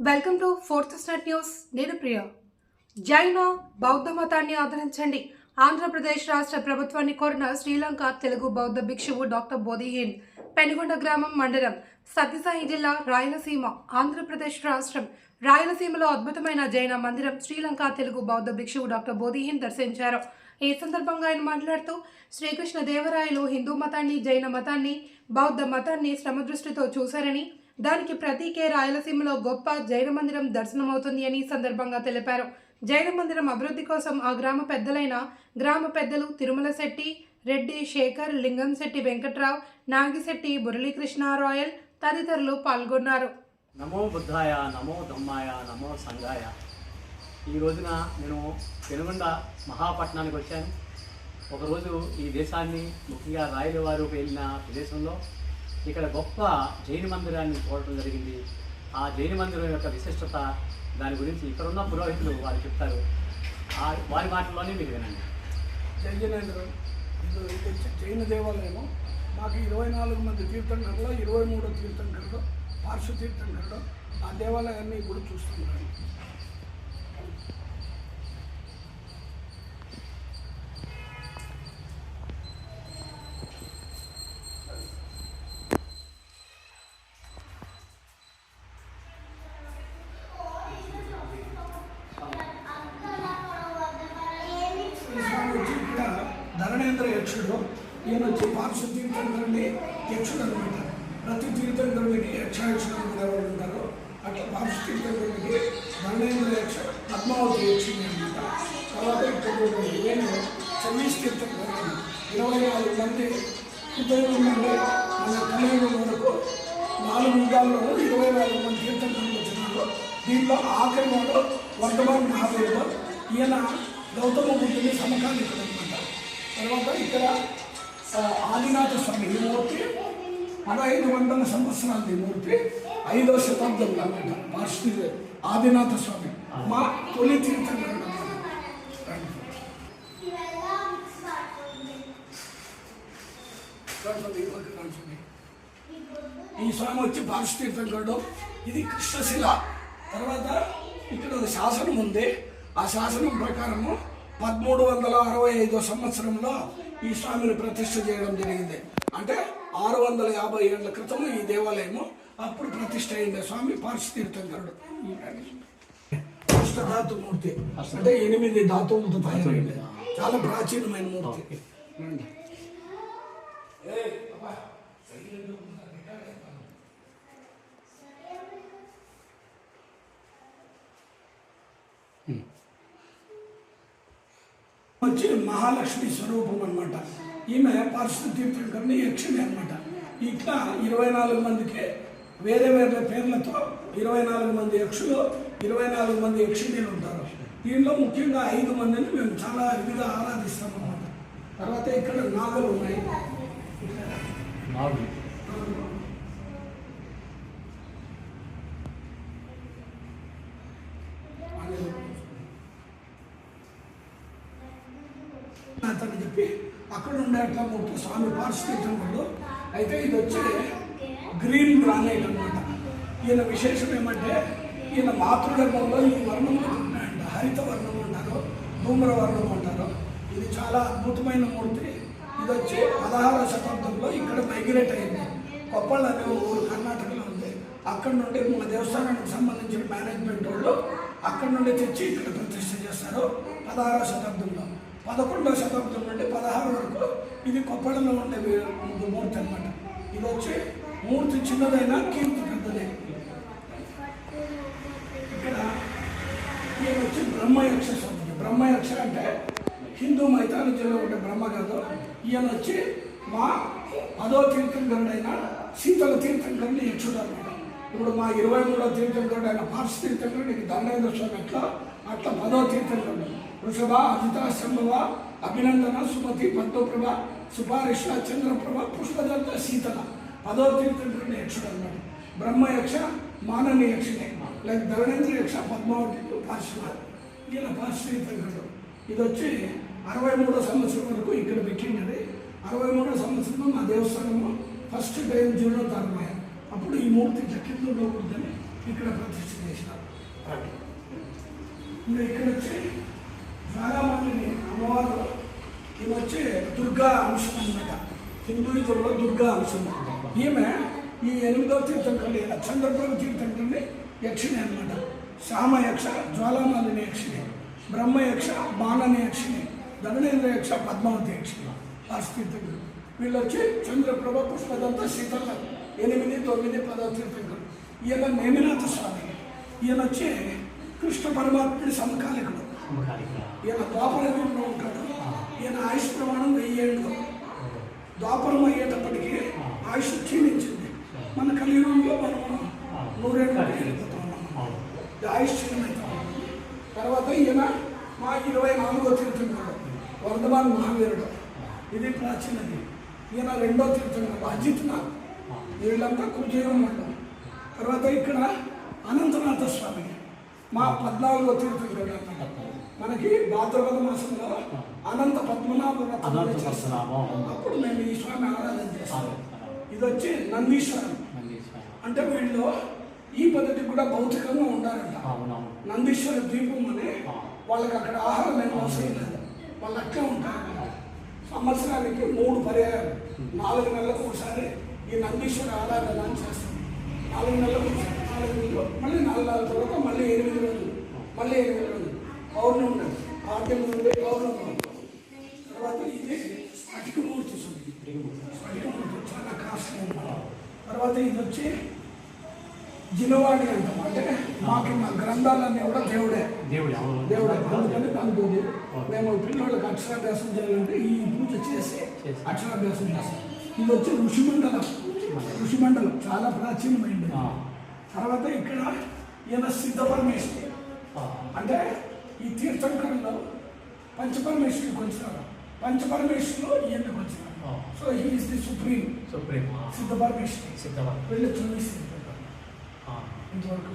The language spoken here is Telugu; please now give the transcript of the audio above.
Welcome to fourth star news. నేను ప్రియ. జైన బౌద్ధ మతాన్ని ఆదరించండి. ఆంధ్రప్రదేశ్ రాష్ట్ర ప్రభుత్వాన్ని కోరిన శ్రీలంక తెలుగు బౌద్ధ భిక్షువు డాక్టర్ బోధిహీన్ పెనుగొండ గ్రామం మండలం సత్యసాయి జిల్లా రాయలసీమ ఆంధ్రప్రదేశ్ రాష్ట్రం. రాయలసీమలో అద్భుతమైన జైన మందిరం శ్రీలంక తెలుగు బౌద్ధ భిక్షువు డాక్టర్ బోధిహీన్ దర్శించారు. ఈ సందర్భంగా ఆయన మాట్లాడుతూ శ్రీకృష్ణ దేవరాయలు హిందూ మతాన్ని జైన మతాన్ని బౌద్ధ మతాన్ని శ్రమదృష్టితో చూశారని దానికి ప్రతీకే రాయలసీమలో గొప్ప జైన మందిరం దర్శనమవుతుంది అని సందర్భంగా తెలిపారు. జైన మందిరం అభివృద్ధి కోసం ఆ గ్రామ పెద్దలైన గ్రామ పెద్దలు తిరుమల శెట్టి రెడ్డి శేఖర్ లింగం శెట్టి వెంకట్రావు నాగిశెట్టి మురళీకృష్ణ రాయల్ తదితరులు పాల్గొన్నారు. నమో బుద్ధాయ నమో దమ్మాయ నమో సంఘాయ. ఈ రోజున నేను పెనుగొండ మహాపట్నానికి వచ్చాను. ఒకరోజు ఈ దేశాన్ని ముఖ్యంగా రాయల వారు వెళ్ళిన ప్రదేశంలో ఇక్కడ గొప్ప జైన మందిరాన్ని చూడటం జరిగింది. ఆ జైన మందిరం యొక్క విశిష్టత దాని గురించి ఇక్కడ ఉన్న పురోహితులు వారు చెప్తారు. ఆ వారి మాటల్లోనే మీరు వినండి. జైజనేంద్రం జైన దేవాలయము. మాకు ఇరవై నాలుగు మంది తీర్థంకరులు ఇరవై మూడో తీర్థంకరుడు పార్శ్వ తీర్థంకరుడు ఆ దేవాలయాన్ని ఇప్పుడు చూస్తున్నాను స్వామి వచ్చి ఇక్కడ ధరణేంద్ర యక్షుడు. ఈయన వచ్చి పార్శ్వ తీర్థంకరుని యక్షుడు అనమాట ప్రతి తీర్థంకరునికి యక్షయక్షుడు ఎవరు ఉంటారు అట్లా పార్శ్వ తీర్థంకరునికి ధరణేంద్ర యక్ష పద్మావతి యక్షుని అనమాట తర్వాత ఇక్కడ నేను చవీస్ తీర్థంకరుని ఇరవై నాలుగు మంది హృదయం నుండి మన కలియుగం వరకు నాలుగు యుగాల్లో ఇరవై నాలుగు మంది తీర్థంకరులు వచ్చినారు దీంట్లో ఆఖరి వాడు వర్ధమాన్ మహాదేవుడు ఈయన గౌతమ బుద్ధుని సమకాలికుడు అనమాట తర్వాత ఇక్కడ ఆదినాథ స్వామి ఈ మూర్తి పదహైదు వందల సంవత్సరాలు ఈ మూర్తి ఐదో శతాబ్దంలో అనమాట పార్శ్వ ఆదినాథ స్వామి. మా తొలి తీర్థంకరుడు ఈ స్వామి వచ్చి పార్శ్వ తీర్థంకరుడు ఇది కృష్ణశిల. తర్వాత ఇక్కడ ఒక శాసనం ఉంది. ఆ శాసనం ప్రకారము పదమూడు వందల అరవై ఐదో సంవత్సరంలో ఈ స్వామిని ప్రతిష్ఠ చేయడం జరిగింది. అంటే ఆరు వందల యాభై ఏళ్ళ క్రితం ఈ దేవాలయము అప్పుడు ప్రతిష్ఠ అయింది. స్వామి పార్శ్వతీర్థంకరుడు అష్టధాతు మూర్తి. అంటే ఎనిమిది ధాతువులతో తయారైంది. చాలా ప్రాచీనమైన మూర్తి. Hmm. వచ్చి మహాలక్ష్మి స్వరూపం అనమాట ఈమె పార్శ్వ తీర్థంకర్ని యక్షిణి అనమాట ఇట్లా ఇరవై నాలుగు మందికి వేరే వేరే పేర్లతో ఇరవై నాలుగు మంది యక్షులు ఇరవై నాలుగు మంది యక్షిణీలు ఉంటారు. దీనిలో ముఖ్యంగా ఐదు మందిని మేము చాలా ఇదిగా ఆరాధిస్తాం అనమాట తర్వాత ఇక్కడ నాగలు ఉన్నాయి. నాగులు. అక్కడ ముప్పు స్వామి పారిస్థితులు అయితే ఇది వచ్చి గ్రీన్ గ్రానైట్ అన్నమాట. ఈయన విశేషం ఏమంటే ఈయన మాతృగర్భంలో ఈ వర్ణములు ఉన్నాయంట. హరిత వర్ణం అంటారు ధూమ్ర వర్ణం అంటారు. ఇది చాలా అద్భుతమైన మూర్తి. ఇది వచ్చి పదహారవ శతాబ్దంలో ఇక్కడ మైగ్రేట్ అయింది. కొప్పల్ అనే ఊరు కర్ణాటకలో ఉంది. అక్కడ నుండి మన దేవస్థానానికి సంబంధించిన మేనేజ్మెంట్ వాళ్ళు అక్కడ నుండి తెచ్చి ఇక్కడ ప్రతిష్ట చేస్తారు పదహారవ శతాబ్దంలో. పదకొండవ శతాబ్దం నుండి పదహారు వరకు ఇది కొప్పడంలో ఉండే మూర్తి అన్నమాట. ఇది వచ్చి మూర్తి చిన్నదైనా కీర్తి పెద్దదే. ఇక్కడ ఈయన వచ్చి బ్రహ్మయక్ష స్వామి బ్రహ్మయక్ష అంటే హిందూ మైథాలజీలో ఉండే బ్రహ్మ కాదు ఈయన వచ్చి మా పదో తీర్థంకరుడైన శీతల తీర్థంకరుని యక్షుడు అనమాట ఇప్పుడు మా ఇరవై మూడో తీర్థంకరుడు అయిన పార్శ్వ తీర్థంకరుడు దండేంద్ర స్వామి ఎట్లా? అట్లా పదో తీర్థంకరుడు. వృషభ అజిత శంభవ అభినందన సుమతి పద్మప్రభ సుపారిష చంద్రప్రభ పుష్పదంత శీతల. పదో తీర్థంకరుని యక్షుడు అనమాట బ్రహ్మయక్ష మానని యక్షిణి లైక్ ధరణేంద్ర యక్ష పద్మావతి పార్శ్వ ఈయన పార్శ్వ తీర్థంకరుడు ఇది వచ్చి అరవై మూడో సంవత్సరం వరకు ఇక్కడ పెట్టినది అరవై మూడో సంవత్సరంలో మా దేవస్థానంలో ఫస్ట్ టైం జీర్ణోద్ధారమయ్యారు అప్పుడు ఈ మూర్తి ఇట్లా కింద ఉండకూడదని ఇక్కడ ప్రతిష్ఠ చేసినారు. ఇంకా ఇక్కడ వచ్చి జ్వాలామాలిని అమ్మవారు ఈమె వచ్చి దుర్గా అంశం అన్నమాట హిందూయిజంలో దుర్గా అంశం ఈమె ఈ ఎనిమిదవ చంద్రప్రభ తీర్థంకల్లి యక్షిణి అనమాట శ్యామయక్ష జ్వాలామాలిని యక్షిణి బ్రహ్మయక్ష బాణని యక్షిణి ధననేంద్ర యక్ష పద్మావతి యక్షిణి పార్శ్వ తీర్థంకలు వీళ్ళు వచ్చి చంద్రప్రభ పుష్పదంత శీతల ఎనిమిది తొమ్మిది పదవ తీర్థంకలు ఈయన నేమినాథ స్వామి. ఈయన వచ్చి కృష్ణ పరమాత్ముడి సమకాలికుడు. ఈయన ద్వాపర యుగంలో ఉంటాడు ఈయన ఆయుష్ ప్రమాణం వెయ్యి ఏళ్ళు ద్వాపరం అయ్యేటప్పటికి ఆయుష్ క్షీణించింది. మన కలియుగంలో మనం నూరేళ్ళు వెళ్ళిపోతా ఆయుష్ క్షీణమవుతా ఉంది. తర్వాత ఈయన మా ఇరవై నాలుగో తీర్థంకరుడు వర్ధమాన్ మహావీరుడు. ఇది ప్రాచీనది. ఈయన రెండో తీర్థంకరుడు అజిత్నాథ్. వీళ్ళంతా కుజీవం మండలం. తర్వాత ఇక్కడ అనంతనాథ స్వామి. మా పద్నాలుగో తీర్థంకరుడు అన్నమాట మనకి భాద్రపద మాసంలో అనంత పద్మనాభ. అప్పుడు మేము ఈ స్వామి ఆరాధన చేస్తాం. ఇది వచ్చి నందీశ్వరం. అంటే వీళ్ళు ఈ పద్ధతికి కూడా భౌతికంగా ఉండాలంట. నందీశ్వర దీపం అని. వాళ్ళకి అక్కడ ఆహారం ఏం అవసరం లేదు. వాళ్ళు అట్లే ఉంటారు. సంవత్సరానికి మూడు పర్యాయాలు నాలుగు నెలలకు ఒకసారి ఈ నందీశ్వర ఆరాధన అని చేస్తాం నాలుగు నెలలకు నాలుగు నెలలు మళ్ళీ నాలుగు నెలల తర్వాత మళ్ళీ ఎనిమిది రోజులు మళ్ళీ ఎనిమిది పౌర్ణమి ఉండదు ఆర్యం నుండి పౌర్ణమి. తర్వాత ఇది స్ఫటికమూర్తి స్ఫటికమూర్తి చాలా కాస్ట్లీ తర్వాత ఇది వచ్చి జినవాడి అంటాం. అంటే మాకు మా గ్రంథాలన్నీ కూడా దేవుడే. దేవుడు దేవుడే. అందుకని దానికి మేము పిల్లలకు అక్షరాభ్యాసం చేయాలంటే ఈ పూజ చేసి. అక్షరాభ్యాసం చేస్తాం. ఇది వచ్చి ఋషిమండలం. ఋషిమండలం. చాలా ప్రాచీనమైంది. తర్వాత ఇక్కడ ఈయన సిద్ధపరమేశ్వరి. అంటే ఈ తీర్థంకరంలో పంచపరమేశ్వరికి వచ్చినారు పంచపరమేశ్వరులు వచ్చినారు ఆ. So he is the supreme supreme Siddhaparameshwari సిద్ధవాడు వెళ్ళి చూపిస్తుంది ఆ. ఇంతవరకు